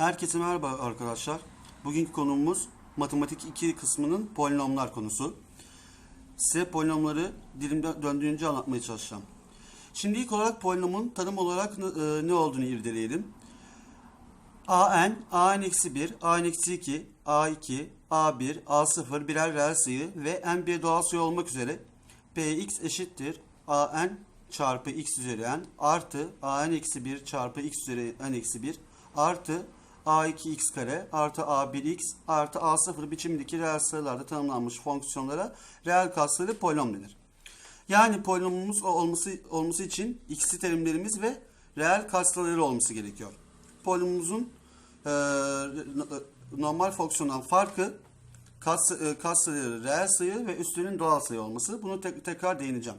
Herkese merhaba arkadaşlar. Bugünkü konumuz matematik 2 kısmının polinomlar konusu. Size polinomları dilimde döndüğünce anlatmaya çalışacağım. Şimdi ilk olarak polinomun tanım olarak ne, e, ne olduğunu irdeleyelim. an, an-1, an-2, a2, a1, a0 birer reel sayı ve n bir doğal sayı olmak üzere px eşittir an çarpı x üzeri n artı an-1 çarpı x üzeri n-1 artı a2x kare artı a1x artı a0 biçimindeki reel sayılarda tanımlanmış fonksiyonlara reel katsayılı polinom denir. Yani polinomumuz olması olması için x'li terimlerimiz ve reel katsayıları olması gerekiyor. Polinomumuzun e, normal fonksiyondan farkı kats, e, reel sayı ve üstünün doğal sayı olması. Bunu tek, tekrar değineceğim.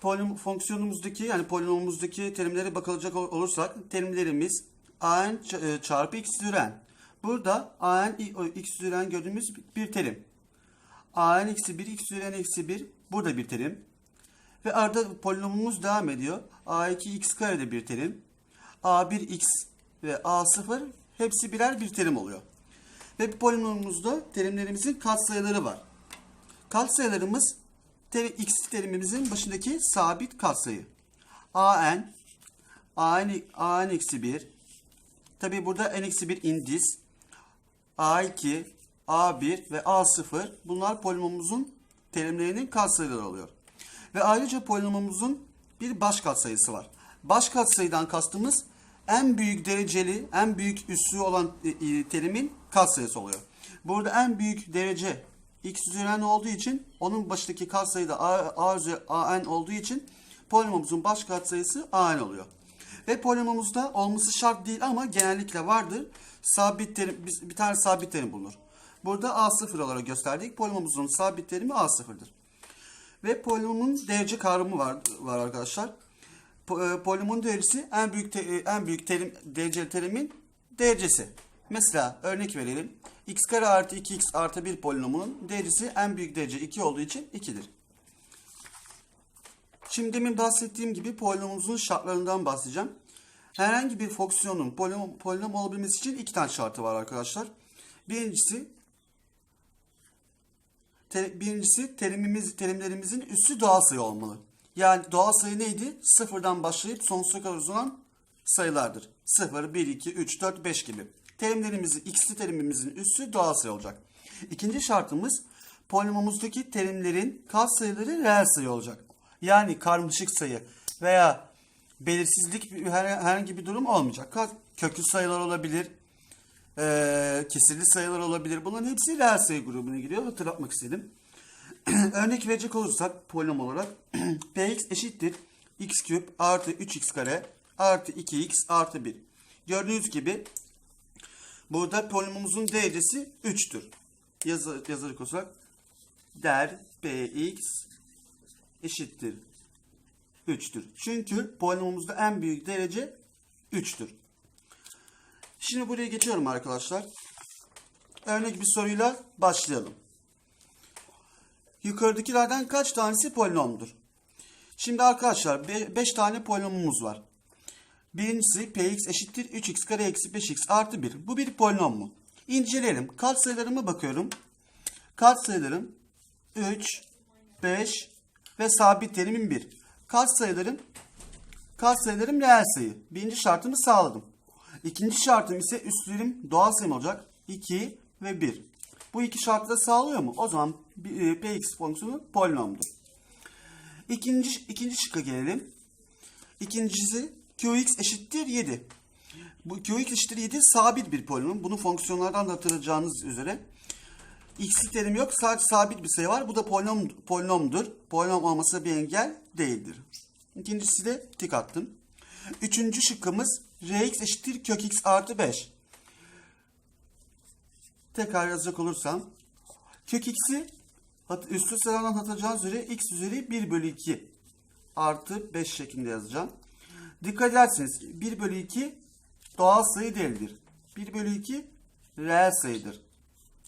Polinom fonksiyonumuzdaki yani polinomumuzdaki terimlere bakılacak ol- olursak terimlerimiz an e, çarpı x üzeri Burada an x üzeri gördüğümüz bir terim. an eksi 1 x üzeri n eksi 1 burada bir terim. Ve arada polinomumuz devam ediyor. a2 x kare de bir terim. a1 x ve a0 hepsi birer bir terim oluyor. Ve bu polinomumuzda terimlerimizin katsayıları var. Katsayılarımız x terimimizin başındaki sabit katsayı. an an an eksi 1 Tabi burada n eksi 1 indis a2 a1 ve a0 bunlar polinomumuzun terimlerinin katsayıları oluyor. Ve ayrıca polinomumuzun bir baş katsayısı var. Baş katsayıdan kastımız en büyük dereceli, en büyük üssü olan e, e, terimin katsayısı oluyor. Burada en büyük derece x üzeri n olduğu için onun başındaki katsayı da a, a üzeri a n olduğu için polinomumuzun baş katsayısı a n oluyor. Ve polinomumuzda olması şart değil ama genellikle vardır. Sabit terim, bir tane sabit terim bulunur. Burada a0 olarak gösterdik. Polinomumuzun sabit terimi a0'dır. Ve polinomun derece kavramı var, var arkadaşlar. E, Polinomun derecesi en büyük te- e, en büyük terim dereceli terimin derecesi. Mesela örnek verelim. x kare artı 2x artı 1 polinomunun derecesi en büyük derece 2 olduğu için 2'dir. Şimdi demin bahsettiğim gibi polinomumuzun şartlarından bahsedeceğim. Herhangi bir fonksiyonun polinom, polinom olabilmesi için iki tane şartı var arkadaşlar. Birincisi te- birincisi terimimiz, terimlerimizin üssü doğal sayı olmalı. Yani doğal sayı neydi? Sıfırdan başlayıp sonsuza kadar uzanan sayılardır. 0, 1, 2, 3, 4, 5 gibi. Terimlerimizin, x'li terimimizin üssü doğal sayı olacak. İkinci şartımız polinomumuzdaki terimlerin katsayıları reel sayı olacak. Yani karmaşık sayı veya belirsizlik herhangi bir durum olmayacak. Köklü sayılar olabilir, eee, kesirli sayılar olabilir. Bunların hepsi reel sayı grubuna giriyor. Hatırlatmak istedim. Örnek verecek olursak polinom olarak px eşittir x küp artı 3x kare artı 2x artı 1. Gördüğünüz gibi burada polinomumuzun derecesi 3'tür. Yazı, yazarık olsak der px eşittir 3'tür. Çünkü polinomumuzda en büyük derece 3'tür. Şimdi buraya geçiyorum arkadaşlar. Örnek bir soruyla başlayalım. Yukarıdakilerden kaç tanesi polinomdur? Şimdi arkadaşlar 5 tane polinomumuz var. Birincisi px eşittir 3x kare eksi 5x artı 1. Bu bir polinom mu? İnceleyelim. Katsayılarıma bakıyorum. Katsayılarım 3, 5 ve sabit terimim 1. Katsayılarım katsayılarım reel sayı. Birinci şartımı sağladım. İkinci şartım ise üstlerim doğal sayım olacak. 2 ve 1. Bu iki şartı da sağlıyor mu? O zaman e, px fonksiyonu polinomdur. İkinci, ikinci şıkka gelelim. İkincisi qx eşittir 7. Bu qx eşittir 7 sabit bir polinom. Bunu fonksiyonlardan da hatırlayacağınız üzere. X'li terim yok. Sadece sabit bir sayı var. Bu da polinom, polinomdur. Polinom olması bir engel değildir. İkincisi de tik attım. Üçüncü şıkkımız Rx eşittir kök x artı 5. Tekrar yazacak olursam kök x'i üstü sıradan hatırlayacağınız üzere x üzeri 1 bölü 2 artı 5 şeklinde yazacağım. Dikkat ederseniz 1 bölü 2 doğal sayı değildir. 1 bölü 2 reel sayıdır.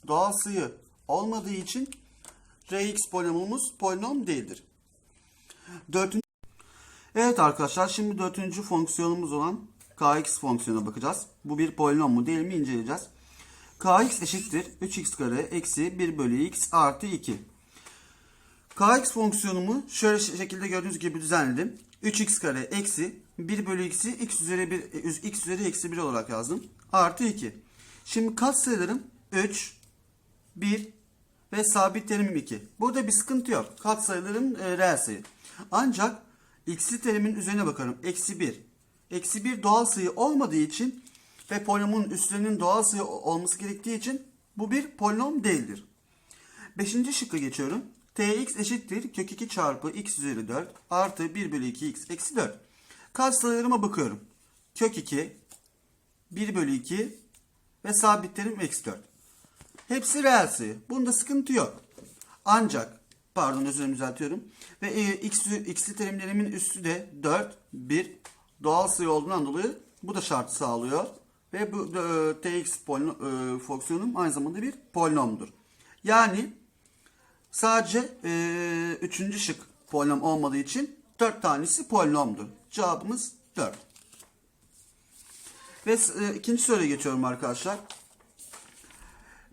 Doğal sayı olmadığı için Rx polinomumuz polinom değildir. Dördüncü Evet arkadaşlar şimdi dördüncü fonksiyonumuz olan kx fonksiyonuna bakacağız. Bu bir polinom mu değil mi inceleyeceğiz. kx eşittir 3x kare eksi 1 bölü x artı 2. kx fonksiyonumu şöyle şekilde gördüğünüz gibi düzenledim. 3x kare eksi 1 bölü x'i x üzeri 1 x üzeri eksi 1 olarak yazdım. Artı 2. Şimdi katsayılarım 3, 1 ve sabit terimim 2. Burada bir sıkıntı yok. Katsayılarım e, reel sayı. Ancak x'li terimin üzerine bakarım. Eksi 1. Eksi 1 doğal sayı olmadığı için ve polinomun üstlerinin doğal sayı olması gerektiği için bu bir polinom değildir. Beşinci şıkka geçiyorum. tx eşittir kök 2 çarpı x üzeri 4 artı 1 bölü 2x eksi 4. Katsayılarıma bakıyorum. Kök 2, 1 bölü 2 ve sabitlerim eksi 4. Hepsi reel sayı. Bunda sıkıntı yok. Ancak pardon özür düzeltiyorum. Ve e, x, x'li terimlerimin üstü de 4, 1 doğal sayı olduğundan dolayı bu da şartı sağlıyor. Ve bu e, tx polino, e, fonksiyonum aynı zamanda bir polinomdur. Yani sadece e, üçüncü şık polinom olmadığı için 4 tanesi polinomdur. Cevabımız 4. Ve e, ikinci soruya geçiyorum arkadaşlar.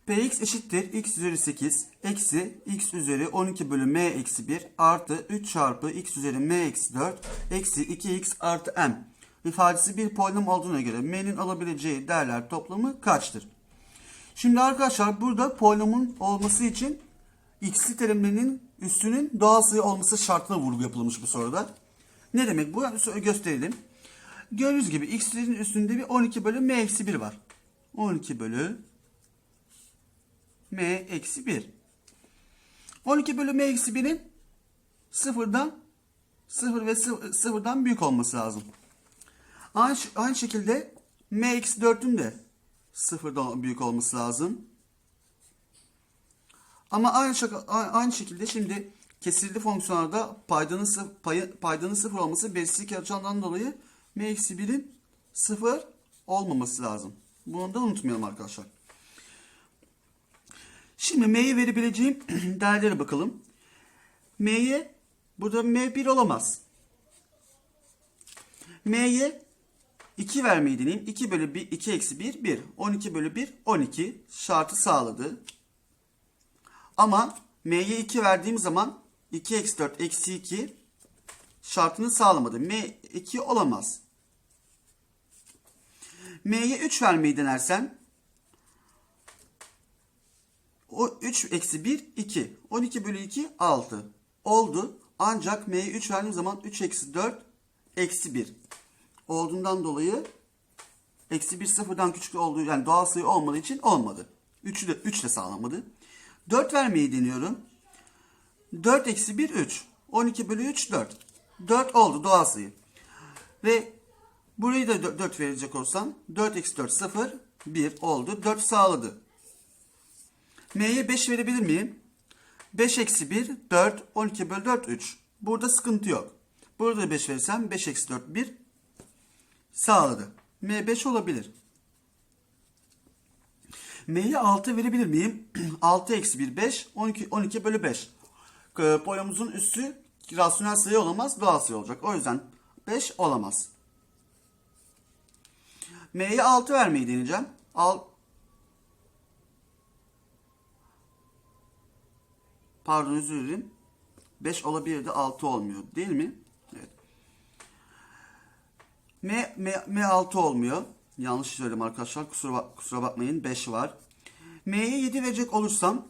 Px eşittir x üzeri 8 eksi x üzeri 12 bölü m eksi 1 artı 3 çarpı x üzeri m eksi 4 eksi 2x artı m ifadesi bir polinom olduğuna göre m'nin alabileceği değerler toplamı kaçtır? Şimdi arkadaşlar burada polinomun olması için x'li terimlerinin üstünün doğal sayı olması şartına vurgu yapılmış bu soruda. Ne demek bu? Gösterelim. Gördüğünüz gibi x'lerin üstünde bir 12 bölü m eksi 1 var. 12 bölü m eksi 1. 12 bölü m eksi 1'in sıfırdan sıfır ve sıfır- sıfırdan büyük olması lazım. Aynı, aynı şekilde m eksi 4'ün de sıfırdan büyük olması lazım. Ama aynı, aynı şekilde şimdi kesirli fonksiyonlarda paydanın, sıf- payı- paydanın sıfır olması belirsizlik yapacağından dolayı m eksi 1'in sıfır olmaması lazım. Bunu da unutmayalım arkadaşlar. Şimdi m'ye verebileceğim değerlere bakalım. m'ye burada m 1 olamaz. m'ye 2 vermeyi deneyeyim. 2 bölü 1, 2 eksi 1, 1. 12 bölü 1, 12 şartı sağladı. Ama m'ye 2 verdiğim zaman 2 eksi 4 eksi 2 şartını sağlamadı. m 2 olamaz. m'ye 3 vermeyi denersem o 3 eksi 1 2. 12 bölü 2 6. Oldu. Ancak m'ye 3 verdiğim zaman 3 eksi 4 eksi 1. Olduğundan dolayı eksi 1 sıfırdan küçük olduğu yani doğal sayı olmadığı için olmadı. 3'ü de 3 de sağlamadı. 4 vermeyi deniyorum. 4 eksi 1 3. 12 bölü 3 4. 4 oldu doğal sayı. Ve burayı da 4 verecek olsam 4 eksi 4 0 1 oldu. 4 sağladı. M'ye 5 verebilir miyim? 5 eksi 1 4 12 bölü 4 3. Burada sıkıntı yok. Burada da 5 verirsem 5 eksi 4 1 sağladı. M 5 olabilir. M'ye 6 verebilir miyim? 6 eksi 1 5 12 12 bölü 5. Ee, Boyamızın üstü rasyonel sayı olamaz doğal sayı olacak. O yüzden 5 olamaz. M'ye 6 vermeyi deneyeceğim. Al, Pardon özür dilerim. 5 olabilirdi 6 olmuyor değil mi? Evet. M, M, M 6 olmuyor. Yanlış söyledim arkadaşlar. Kusura, kusura bakmayın. 5 var. M'ye 7 verecek olursam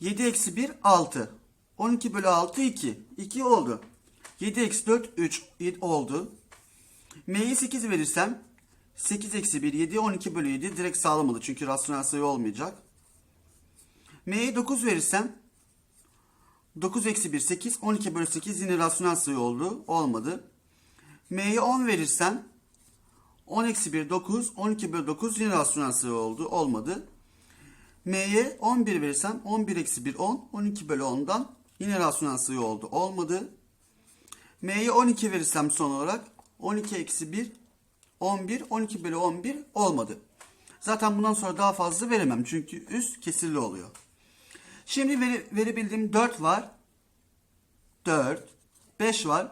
7 eksi 1 6. 12 bölü 6 2. 2 oldu. 7 eksi 4 3 7 oldu. M'ye 8 verirsem 8 eksi 1 7 12 bölü 7 direkt sağlamadı. Çünkü rasyonel sayı olmayacak. M'ye 9 verirsem 9 eksi 1 8 12 bölü 8 yine rasyonel sayı oldu. Olmadı. M'ye 10 verirsem 10 eksi 1 9 12 bölü 9 yine rasyonel sayı oldu. Olmadı. M'ye 11 verirsem 11 eksi 1 10 12 bölü 10'dan yine rasyonel sayı oldu. Olmadı. M'ye 12 verirsem son olarak 12 eksi 1 11 12 bölü 11 olmadı. Zaten bundan sonra daha fazla veremem. Çünkü üst kesirli oluyor. Şimdi vere, verebildiğim 4 var. 4. 5 var.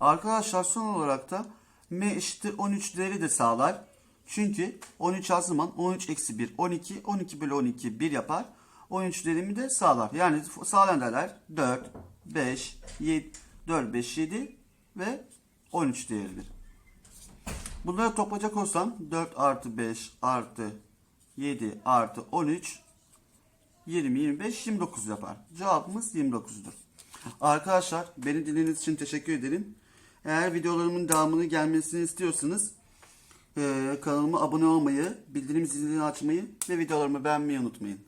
Arkadaşlar son olarak da m eşittir 13 değeri de sağlar. Çünkü 13 az zaman 13 eksi 1 12 12 bölü 12 1 yapar. 13 değerimi de sağlar. Yani sağlayan değerler 4, 5, 7, 4, 5, 7 ve 13 değeridir. Bunları toplayacak olsam 4 artı 5 artı 7 artı 13 20, 25, 29 yapar. Cevabımız 29'dur. Arkadaşlar beni dinlediğiniz için teşekkür ederim. Eğer videolarımın devamını gelmesini istiyorsanız e, kanalıma abone olmayı, bildirim zilini açmayı ve videolarımı beğenmeyi unutmayın.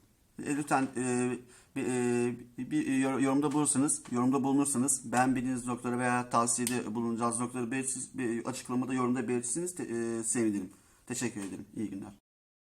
E, lütfen e, bir, e, bir yor- yorumda bulursanız, yorumda bulunursanız beğenmediğiniz noktaları veya tavsiyede bulunacağınız noktaları belirtsiz, bir açıklamada yorumda belirtirseniz te- e, sevinirim. Teşekkür ederim. İyi günler.